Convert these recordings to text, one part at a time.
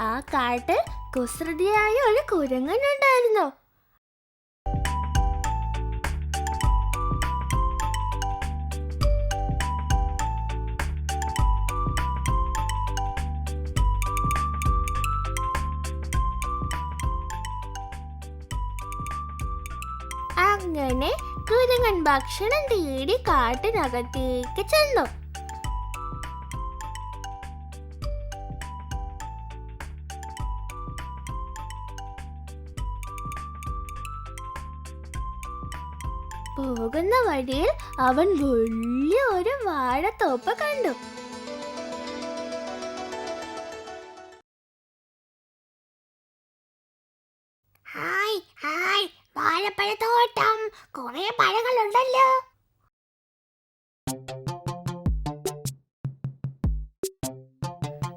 ആ കാട്ടിൽ കുസൃതിയായ ഒരു കുരങ്ങനുണ്ടായിരുന്നു. അങ്ങനെ കുരങ്ങൻ ഭക്ഷണം തേടി കാട്ടിനകത്തേക്ക് ചെന്നു. വഴിയിൽ അവൻ വലിയ ഒരു വാഴത്തോപ്പ് കണ്ടു. ഹായ് ഹായ് വാഴപ്പഴത്തോട്ടം. കുറെ പഴങ്ങളുണ്ടല്ലോ.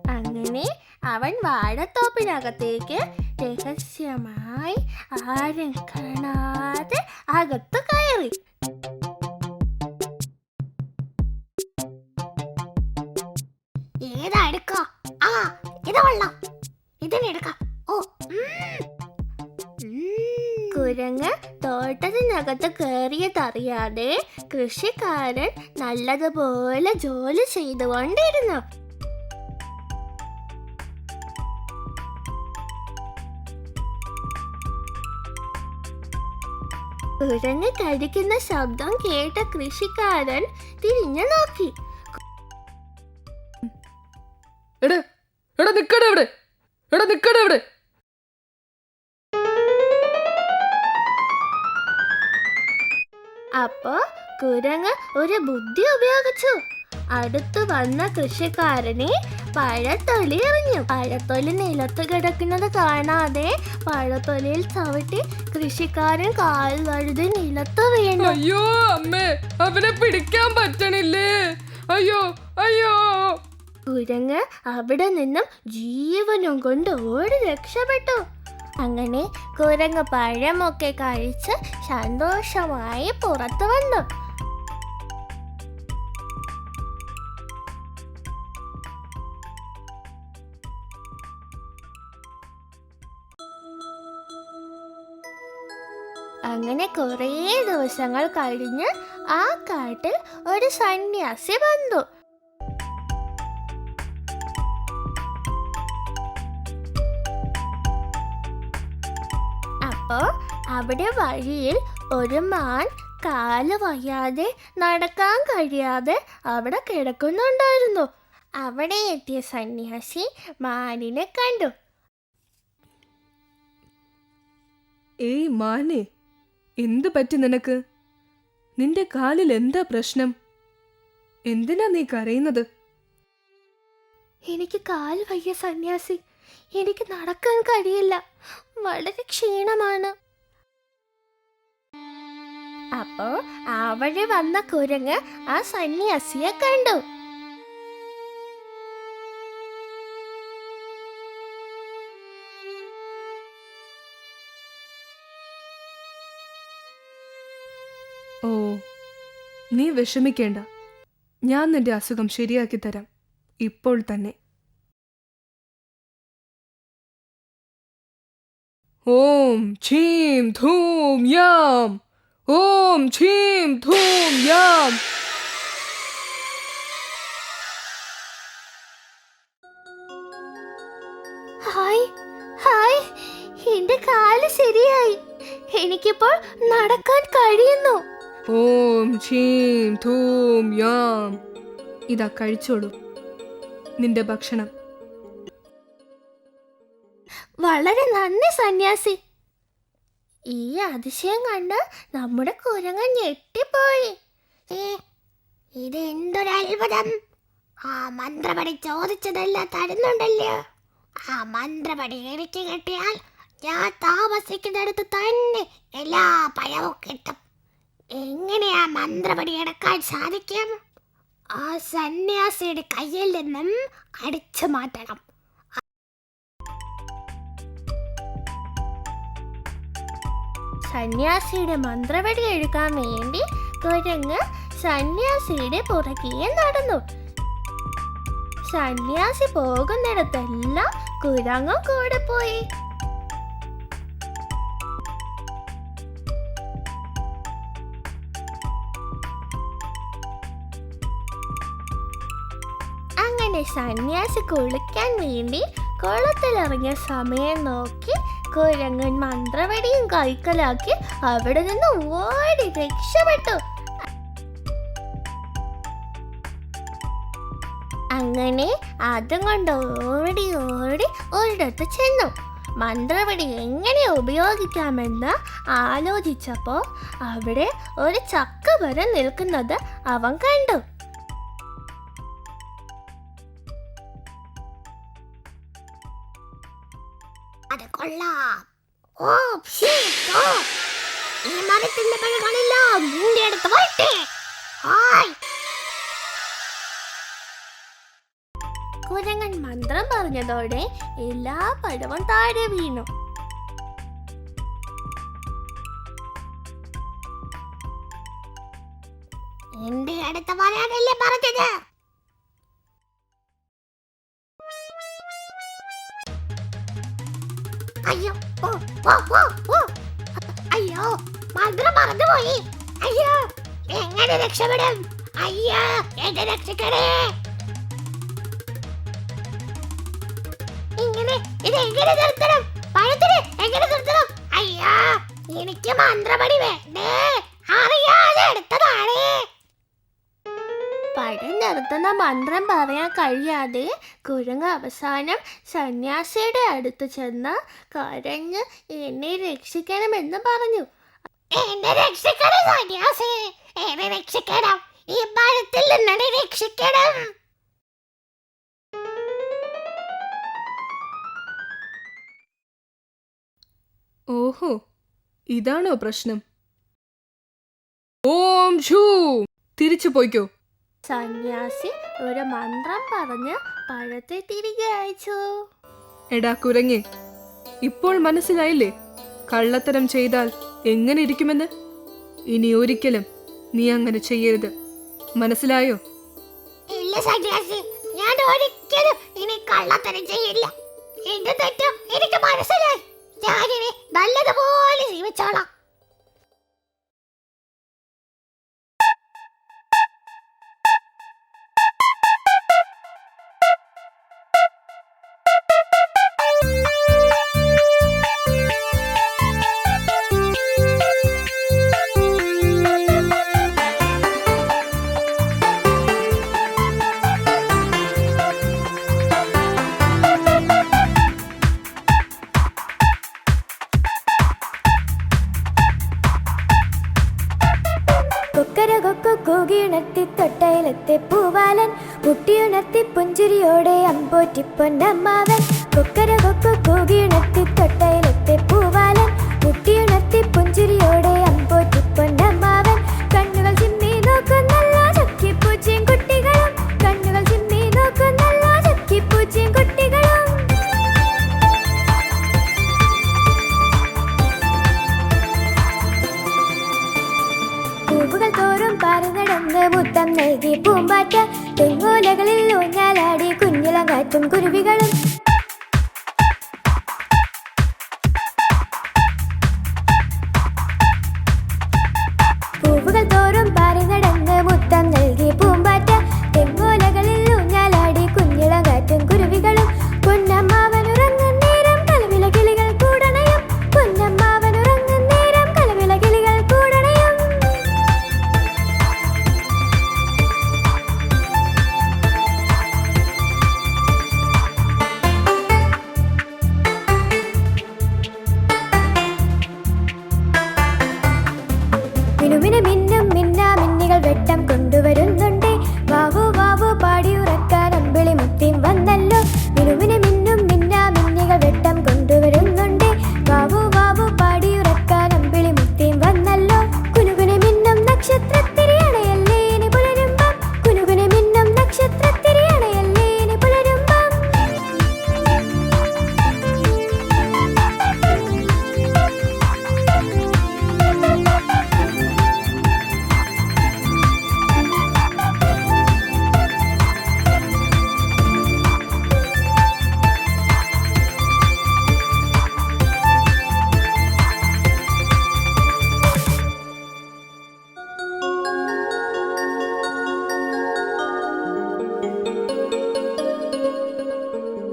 അങ്ങനെ അവൻ വാഴത്തോപ്പിനകത്തേക്ക് രഹസ്യമായി ആരും കാണാതെ അകത്ത് കയറി. കുരങ്ങ് തോട്ടത്തിനകത്ത് കയറിയതറിയാതെ കൃഷിക്കാരൻ നല്ലതുപോലെ ജോലി ചെയ്തുകൊണ്ടിരുന്നു. കുരങ്ങ് കഴിക്കുന്ന ശബ്ദം കേട്ട കൃഷിക്കാരൻ തിരിഞ്ഞു നോക്കി. എടാ എടാ നിക്കടാ ഇവിടെ എടാ നിക്കടാ ഇവിടെ അപ്പോ കുരങ്ങ് ഒരു ബുദ്ധി ഉപയോഗിച്ചു. അടുത്തു വന്ന കൃഷിക്കാരനെ പഴത്തൊലി എറിഞ്ഞു. പഴത്തൊലി നിലത്ത് കിടക്കുന്നത് കാണാതെ പഴത്തൊലിയിൽ ചവിട്ടി കൃഷിക്കാരൻ കാൽ വഴുതി നിലത്ത് വീണു. അയ്യോ അമ്മേ അവനെ പിടിക്കാൻ പറ്റണില്ലേ? അയ്യോ അയ്യോ. കുരങ്ങ് അവിടെ നിന്നും ജീവനും കൊണ്ട് ഓടി രക്ഷപ്പെട്ടു. അങ്ങനെ കുരങ്ങ് പഴമൊക്കെ കഴിച്ച് സന്തോഷമായി പുറത്തു വന്നു. അങ്ങനെ കുറേ ദിവസങ്ങൾ കഴിഞ്ഞ് ആ കാട്ടിൽ ഒരു സന്യാസി വന്നു. അവിടെ വഴിയിൽ ഒരു മാൻ കാൽ വയ്യാതെ നടക്കാൻ കഴിയാതെ അവിടെ കിടക്കുന്നുണ്ടായിരുന്നു. അവിടെ എത്തിയ സന്യാസി മാനിനെ കണ്ടു. ഏയ് മാനെ എന്തു പറ്റി നിനക്ക്? നിന്റെ കാലിൽ എന്താ പ്രശ്നം? എന്തിനാ നീ കരയുന്നത്? എനിക്ക് കാൽ വയ്യ സന്യാസി. എനിക്ക് നടക്കാൻ കഴിയില്ല. വളരെ ക്ഷീണമാണ്. അപ്പോ വഴി വന്ന കുരങ്ങ് ആ സന്യാസിയെ കണ്ടു. ഓ നീ വിഷമിക്കേണ്ട. ഞാൻ നിന്റെ അസുഖം ശരിയാക്കി തരാം. ഇപ്പോൾ തന്നെ. ഓം ഛീം ധൂം യാം. ഓം ഛീം ധൂം യാം ഹായ് ഹായ് എന്റെ കാൽ ശരിയായി. എനിക്കിപ്പോൾ നടക്കാൻ കഴിയുന്നു. ഓം ഛീം ധൂം യാം ഇതാ കഴിച്ചോളൂ. നിന്റെ ഭക്ഷണം. വളരെ നന്ദി സന്യാസി. ഈ അതിശയം കണ്ട് നമ്മുടെ കുരങ്ങൻ ഞെട്ടിപ്പോയി. ഇത് എന്തൊരത്ഭുതം ആ മന്ത്രപടി ചോദിച്ചതെല്ലാം തരുന്നുണ്ടല്ലോ? ആ മന്ത്രപടി എനിക്ക് കിട്ടിയാൽ ഞാൻ താമസിക്കുന്നിടത്ത് തന്നെ എല്ലാ പഴവും കിട്ടും. എങ്ങനെയാ മന്ത്രപടി എടുക്കാൻ സാധിക്കും? ആ സന്യാസിയുടെ കയ്യിൽ നിന്നും അടിച്ചു മാറ്റണം. സന്യാസിയുടെ മന്ത്രവടി എടുക്കാൻ വേണ്ടി കുരങ്ങ് സന്യാസിയുടെ പുറകെ നടന്നു. സന്യാസി പോകുന്നിടത്തെല്ലാം കുരങ്ങും കൂടെ പോയി. അങ്ങനെ സന്യാസി കുളിക്കാൻ വേണ്ടി കുളത്തിലിറങ്ങിയ സമയം നോക്കി കുരങ്ങൻ മന്ത്രവടിയും കൈക്കലാക്കി അവിടെ നിന്ന് ഓടി രക്ഷപ്പെട്ടു. അങ്ങനെ അതും കൊണ്ട് ഓടി ഓടി ഒരിടത്ത് ചെന്നു. മന്ത്രവടി എങ്ങനെ ഉപയോഗിക്കാമെന്ന് ആലോചിച്ചപ്പോൾ അവിടെ ഒരു ചക്ക വരെ നിൽക്കുന്നത് അവൻ കണ്ടു. അത് കൊള്ളാം. Oh sheet. ഈ മരത്തിന്റെ പഴകളെല്ലാം നിന്റെ അടുത്ത് വരട്ടെ. കുരങ്ങൻ മന്ത്രം പറഞ്ഞതോടെ എല്ലാ പഴവും താഴെ വീണു. എന്റെ അടുത്ത് വരാനല്ലേ പറഞ്ഞത്? എങ്ങനെ രക്ഷപ്പെടും അയ്യോ എന്നെ രക്ഷിക്കണേ ഇങ്ങനെ ഇത് എങ്ങനെ നിർത്തണം? പഴത്തിന് എങ്ങനെ നിർത്തണം? അയ്യോ എനിക്ക് മന്ത്രപടി വേണ്ടേ? അറിയാതെ എടുത്തതാണ്. പഴം നിർത്തുന്ന മന്ത്രം പറയാൻ കഴിയാതെ കുരങ്ങ് അവസാനം സന്യാസിയുടെ അടുത്ത് ചെന്ന് കരഞ്ഞ് എന്നെ രക്ഷിക്കണമെന്ന് പറഞ്ഞു. എന്നെ രക്ഷിക്കണം സന്യാസി എന്നെ രക്ഷിക്കണം. ഈ മരത്തിൽ നിന്നെ രക്ഷിക്കണം. ഓഹോ ഇതാണോ പ്രശ്നം? ഓം ഷൂ തിരിച്ചു പോയിക്കോ. സന്യാസി ഒരു മന്ത്രം പറഞ്ഞ് പഴത്തെ തിരികെ അയച്ചു. എടാ കുരങ്ങി ഇപ്പോൾ മനസ്സിലായില്ലേ? കള്ളത്തരം ചെയ്താൽ എങ്ങനെ ഇരിക്കുമെന്ന്? ഇനി ഒരിക്കലും നീ അങ്ങനെ ചെയ്യരുത്. മനസ്സിലായോ? ഇല്ല സന്യാസി ഞാൻ ഒരിക്കലും ഇനി കള്ളത്തരം ചെയ്യില്ല എന്റെ തെറ്റ് എനിക്ക് മനസ്സിലായി. ഞാനിനി നല്ലതുപോലെ ജീവിച്ചോളാം. കൂകിയുണർത്തി തൊട്ടയിലെത്തി പൂവാലൻ മുട്ടിയുണർത്തി പുഞ്ചിരിയോടെ അമ്പോറ്റിപ്പൊന്നമ്മാവൻ കൊക്കര കൊക്ക കൂകിയുണർത്തി തൊട്ടയിലെത്തി തന്ന് മുത്തം നൽകി പൂമ്പാറ്റ തെങ്ങോലകളിൽ ഊഞ്ഞാലാടി കുഞ്ഞിലങ്ങാറ്റും കുരുവികളും.